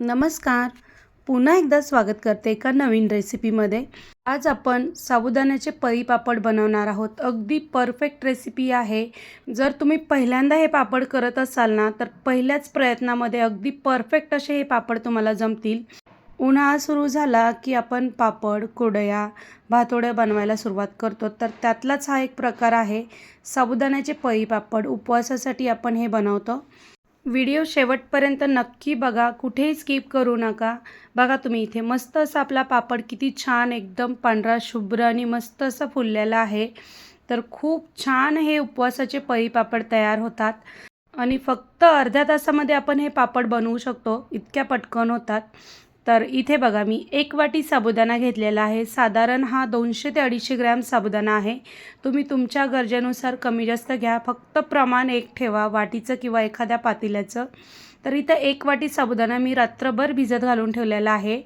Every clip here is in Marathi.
नमस्कार. पुन्हा एकदा स्वागत करते एका नवीन रेसिपीमध्ये आज आपण साबुदाण्याचे पळी पापड बनवणार आहोत. अगदी परफेक्ट रेसिपी आहे. जर तुम्ही पहिल्यांदा हे पापड करत असाल ना तर पहिल्याच प्रयत्नामध्ये अगदी परफेक्ट असे हे पापड तुम्हाला जमतील. उन्हाळा सुरू झाला की आपण पापड कुडया भातोड्या बनवायला सुरुवात करतो. तर त्यातलाच हा एक प्रकार आहे. साबुदाण्याचे पळी पापड उपवासासाठी आपण हे बनवतो. व्हिडिओ शेवटपर्यंत नक्की बघा कुठेही स्किप करू नका. बघा तुम्ही इथे मस्त असा आपला पापड किती छान एकदम पांढरा शुभ्र आणि मस्त असं फुललेला आहे. तर खूप छान हे उपवासाचे पळी पापड तयार होतात. आणि फक्त अर्ध्या तासामध्ये आपण हे पापड बनवू शकतो इतक्या पटकन होतात. तर इथे बघा मी एक वाटी साबुदाणा घेतलेला आहे. साधारण हा दोनशे ते अडीचशे ग्रॅम साबुदाणा आहे. तुम्ही तुमच्या गरजेनुसार कमी जास्त घ्या. फक्त प्रमाण एक ठेवा वाटीचं किंवा एखाद्या पातेल्याचं. तर इथं एक वाटी साबुदाणा मी रात्रभर भिजत घालून ठेवलेला आहे.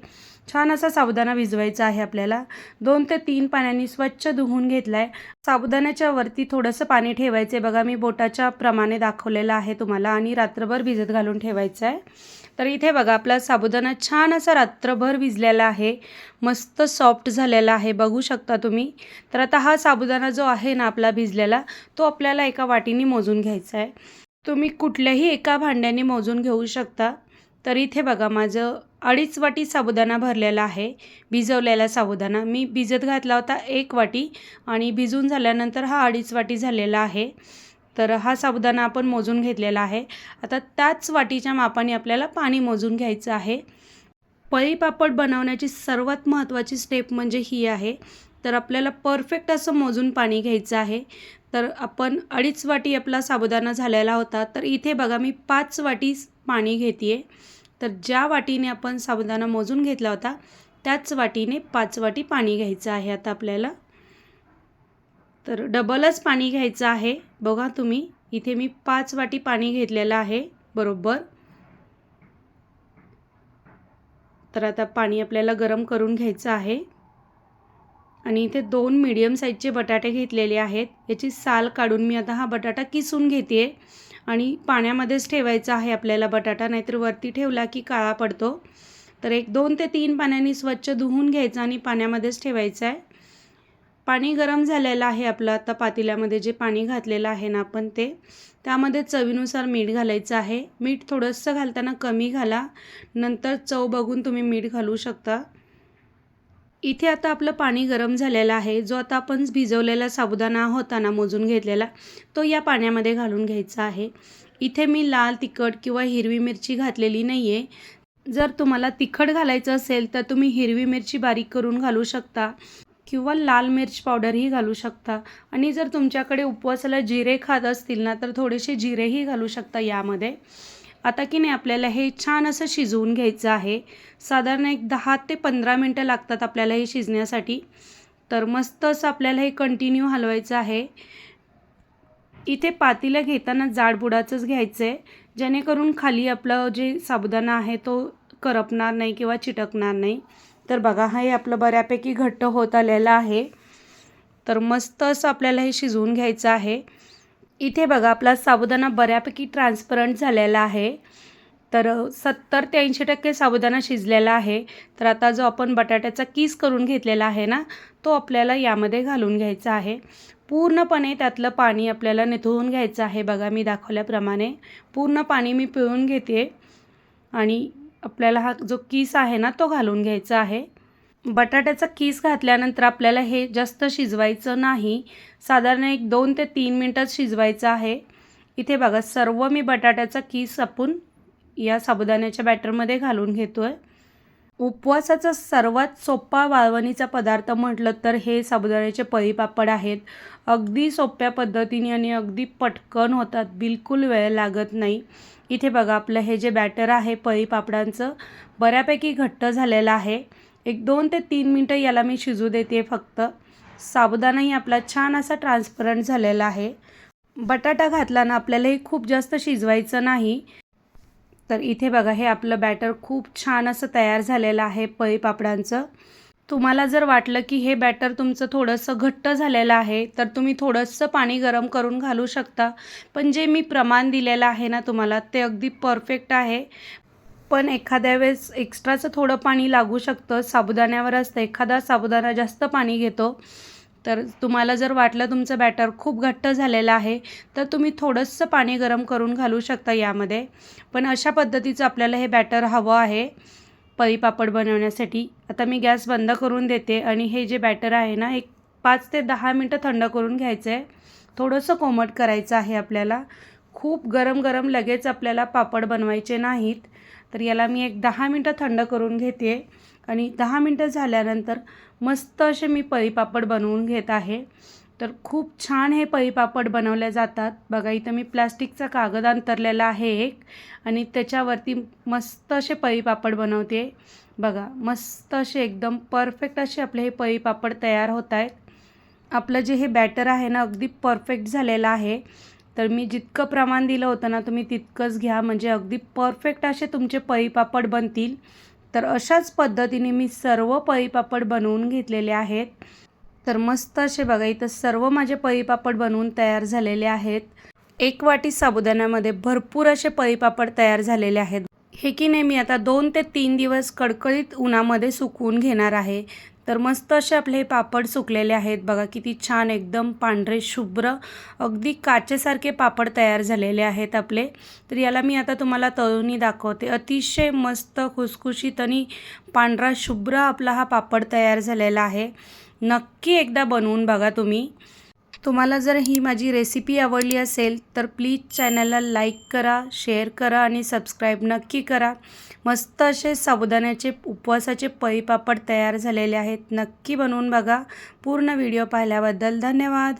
छान असा साबुदाणा भिजवायचा आहे आपल्याला. दोन ते तीन पाण्याने स्वच्छ धुवून घेतला आहे साबुदाण्याच्या वरती थोडंसं पाणी ठेवायचं आहे बघा मी बोटाच्या प्रमाणे दाखवलेलं आहे तुम्हाला आणि रात्रभर भिजत घालून ठेवायचं आहे तर इथे बघा आपला साबुदाणा छान असा रात्रभर भिजलेला आहे. मस्त सॉफ्ट झालेला आहे बघू शकता तुम्ही. तर आता हा साबुदाणा जो आहे ना आपला भिजलेला तो आपल्याला एका वाटीने मोजून घ्यायचा आहे. तुम्ही कुठल्याही एका भांड्याने मोजून घेऊ शकता. तर इथे बघा माझं अडीच वाटी साबुदाणा भरलेला आहे भिजवलेला साबुदाणा. मी भिजत घातला होता एक वाटी आणि भिजून झाल्यानंतर हा अडीच वाटी झालेला आहे. तर हा साबुदाणा आपण मोजून घेतलेला आहे. आता त्याच वाटीच्या मापाने आपल्याला पाणी मोजून घ्यायचं आहे. पळी पापड बनवण्याची सर्वात महत्त्वाची स्टेप म्हणजे ही आहे. तर आपल्याला परफेक्ट असं मोजून पाणी घ्यायचं आहे. तर आपण अडीच वाटी आपला साबुदाणा झालेला होता. तर इथे बघा मी पाच वाटी पाणी घेते तर ज्या वाटीने आपण साबुदाणा मोजून घेतला होता त्याच वाटीने पाच वाटी पाणी घ्यायचं आहे आता आपल्याला. तर डबलच पाणी घ्यायचं आहे. बघा तुम्ही इथे मी पाच वाटी पाणी घेतलेलं आहे बरोबर. तर आता पाणी आपल्याला गरम करून घ्यायचं आहे. आणि इथे दोन मीडियम साईजचे बटाटे घेतलेले आहेत. याची साल काढून मी आता हा बटाटा किसून घेते. आणि पाण्यामध्येच ठेवायचा आहे आपल्याला बटाटा नाहीतर वरती ठेवला की काळा पडतो. तर एक दोन ते तीन पाण्याने स्वच्छ धुवून घ्यायचं आणि पाण्यामध्येच ठेवायचं आहे. पाणी गरम झालेलं आहे आपलं. आता पातेल्यामध्ये जे पाणी घातलेलं आहे ना आपण ते त्यामध्ये चवीनुसार मीठ घालायचं आहे. मीठ थोडंसं घालताना कमी घाला. नंतर चव बघून तुम्ही मीठ घालू शकता. इथे आता आपलं पाणी गरम झालेलं आहे. जो आता आपण भिजवलेला साबुदाणा होता ना मोजून घेतलेला तो या पाण्यामध्ये घालून घ्यायचा आहे. इथे मी लाल तिखट किंवा हिरवी मिरची घातलेली नाही आहे जर तुम्हाला तिखट घालायचं असेल तर तुम्ही हिरवी मिरची बारीक करून घालू शकता. किंवा लाल मिरच पावडरही घालू शकता. आणि जर तुमच्याकडे उपवासाला जिरे खात असतील ना तर थोडेसे जिरेही घालू शकता यामध्ये. आता की नाही आपल्याला हे छान असं शिजवून घ्यायचं आहे. साधारण एक दहा ते पंधरा मिनटं लागतात आपल्याला हे शिजण्यासाठी. तर मस्त असं आपल्याला हे कंटिन्यू हलवायचं आहे. इथे पातीला घेताना जाडबुडाचंच घ्यायचं आहे जेणेकरून खाली आपलं जे साबुदाणा आहे तो करपणार नाही किंवा चिटकणार नाही. तर बघा हे आपलं बऱ्यापैकी घट्ट होत आलेलं आहे. तर मस्त असं आपल्याला हे शिजवून घ्यायचं आहे. इथे बघा आपला साबुदाणा बऱ्यापैकी ट्रान्सपरंट झालेला आहे. तर सत्तर ते ऐंशी टक्के साबुदाणा शिजलेला आहे. तर आता जो आपण बटाट्याचा किस करून घेतलेला आहे ना तो आपल्याला यामध्ये घालून घ्यायचा आहे. पूर्णपणे त्यातलं पाणी आपल्याला निथळून घ्यायचं आहे. बघा मी दाखवल्याप्रमाणे पूर्ण पाणी मी पिळून घेते आणि आपल्याला हा जो किस आहे ना तो घालून घ्यायचा आहे. बटाट्याचा कीस घातल्यानंतर आपल्याला हे जास्त शिजवायचं नाही. साधारण एक दोन ते तीन मिनटात शिजवायचं आहे. इथे बघा सर्व मी बटाट्याचा कीस आपण या साबुदाण्याच्या बॅटरमध्ये घालून घेतो आहे उपवासाचा सर्वात सोपा वाळवणीचा पदार्थ म्हटलं तर हे साबुदाण्याचे पळीपापड आहेत. अगदी सोप्या पद्धतीने आणि अगदी पटकन होतात. बिलकुल वेळ लागत नाही. इथे बघा आपलं हे जे बॅटर आहे पळीपापडांचं बऱ्यापैकी घट्ट झालेलं आहे. एक दोन ते तीन मिनटं याला मी शिजू देते फक्त. साबुदाणाही आपला छान असा ट्रान्सपरंट झालेला आहे. बटाटा घातला ना आपल्याला हे खूप जास्त शिजवायचं नाही. तर इथे बघा हे आपलं बॅटर खूप छान असं तयार झालेलं आहे पळी पापडांचं. तुम्हाला जर वाटलं की हे बॅटर तुमचं थोडंसं घट्ट झालेलं आहे तर तुम्ही थोडंसं पाणी गरम करून घालू शकता. पण जे मी प्रमाण दिलेलं आहे ना तुम्हाला ते अगदी परफेक्ट आहे. पण एखाद्या वेळेस एक्स्ट्राचं थोडं पाणी लागू शकतं. साबुदाण्यावर असतं एखादा साबुदाणा जास्त पाणी घेतो. तर तुम्हाला जर वाटलं तुमचं बॅटर खूप घट्ट झालेलं आहे तर तुम्ही थोडंसं पाणी गरम करून घालू शकता यामध्ये. पण अशा पद्धतीचं आपल्याला हे बॅटर हवं आहे पळी पापड बनवण्यासाठी. आता मी गॅस बंद करून देते आणि हे जे बॅटर आहे ना एक पाच ते दहा मिनटं थंड करून घ्यायचं आहे थोडंसं कोमट करायचं आहे आपल्याला. खूप गरम गरम लगेच आपल्याला पापड बनवायचे नाहीत. तर याला मी एक दहा मिनटं थंड करून घेते. आणि दहा मिनटं झाल्यानंतर मस्त असे मी पळीपापड बनवून घेत आहे. तर खूप छान हे पळीपापड बनवले जातात. बघा इथं मी प्लास्टिकचा कागद अंतरलेला आहे एक आणि त्याच्यावरती मस्त असे पळीपापड बनवते. बघा मस्त असे एकदम परफेक्ट असे आपले हे पळीपापड तयार होत आहेत. आपलं जे हे बॅटर आहे ना अगदी परफेक्ट झालेलं आहे. तर मी जितकं प्रमाण दिलं होतं ना तुम्ही तितकंच घ्या. म्हणजे अगदी परफेक्ट असे तुमचे पळीपापड बनतील. तर अशाच पद्धतीने मी सर्व पळीपापड बनवून घेतलेले आहेत. तर मस्त असे बघा इथं सर्व माझे पळीपापड बनवून तयार झालेले आहेत. एक वाटी साबुदाण्यामध्ये भरपूर असे पळीपापड तयार झालेले आहेत. हे की नाही मी आता दोन ते तीन दिवस कडकडीत उन्हामध्ये सुकवून घेणार आहे. तर मस्त असे आपले हे पापड सुकलेले आहेत. बघा किती छान एकदम पांढरे शुभ्र अगदी काचेसारखे पापड तयार झालेले आहेत आपले. तर याला मी आता तुम्हाला तळूनही दाखवते. अतिशय मस्त खुसखुशीत आणि पांढरा शुभ्र आपला हा पापड तयार झालेला आहे. नक्की एकदा बनवून बघा तुम्ही. तुम्हाला जर ही माझी रेसिपी आवडली असेल तर प्लीज चॅनलला लाईक करा शेअर करा आणि सबस्क्राईब नक्की करा. मस्त असे साबुदाण्याचे उपवासाचे पळीपापड तयार झालेले आहेत. नक्की बनवून बघा. पूर्ण व्हिडिओ पाहिल्याबद्दल धन्यवाद.